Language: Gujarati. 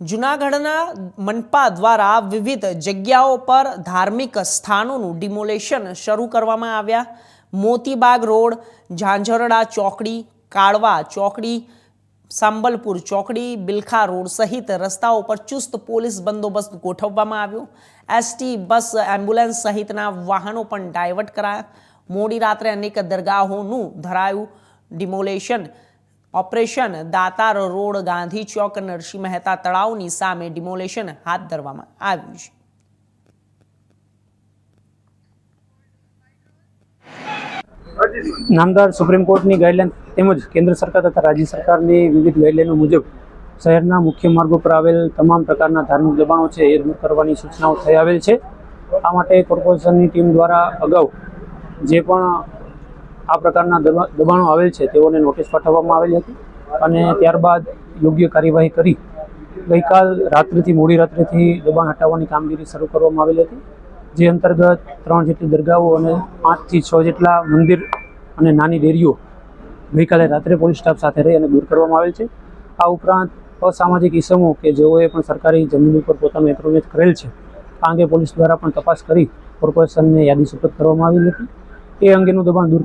જૂનાગઢના મનપા દ્વારા વિવિધ જગ્યાઓ પર ધાર્મિક સ્થાનોનું ડિમોલેશન શરૂ કરવામાં આવ્યા. મોતીબાગ રોડ, ઝાંઝરડા ચોકડી, કાળવા ચોકડી, સાંબલપુર ચોકડી, બિલખા રોડ સહિત રસ્તાઓ પર ચુસ્ત પોલીસ બંદોબસ્ત ગોઠવવામાં આવ્યો. એસટી, બસ, એમ્બ્યુલન્સ સહિતના વાહનો પણ ડાયવર્ટ કરાયા. મોડી રાત્રે અનેક દરગાહોનું ધરાયું demolition. Operation Datar road Gandhi Chowk Narsinh Mehta તળાવની સામે ડિમોલેશન હાથ ધરવામાં આવ્યું છે. નામદાર સુપ્રીમ કોર્ટની ગાઈડલાઈન તેમજ કેન્દ્ર સરકાર તથા રાજ્ય સરકારની વિવિધ ગાઈડલાઈનો મુજબ શહેરના મુખ્ય માર્ગો પર આવેલ તમામ પ્રકારના ધાર્મિક દબાણો છે એ દૂર કરવાની સૂચનાઓ થઈ આવેલ છે. આ માટે કોર્પોરેશનની ટીમ દ્વારા અગાઉ જે પણ આ પ્રકારના દબા- દબાણો આવેલ છે, તેઓને નોટિસ પાઠવવામાં આવેલી હતી અને ત્યારબાદ યોગ્ય કાર્યવાહી કરી. ગઈકાલ રાત્રિથી, મોડી રાત્રિથી દબાણ હટાવવાની કામગીરી શરૂ કરવામાં આવેલી હતી, જે અંતર્ગત ત્રણ જેટલી દરગાહો અને પાંચથી છ જેટલા મંદિર અને નાની ડેરીઓ ગઈકાલે રાત્રે પોલીસ સ્ટાફ સાથે રહી અને દૂર કરવામાં આવેલ છે. આ ઉપરાંત અસામાજિક ઇસમો કે જેઓએ પણ સરકારી જમીન ઉપર પોતાનું એન્ક્રોચમેન્ટ કરેલ છે, આ અંગે પોલીસ દ્વારા પણ તપાસ કરી કોર્પોરેશનને યાદી સુપ્રત કરવામાં આવેલી હતી. એ અંગેનું દબાણ દૂર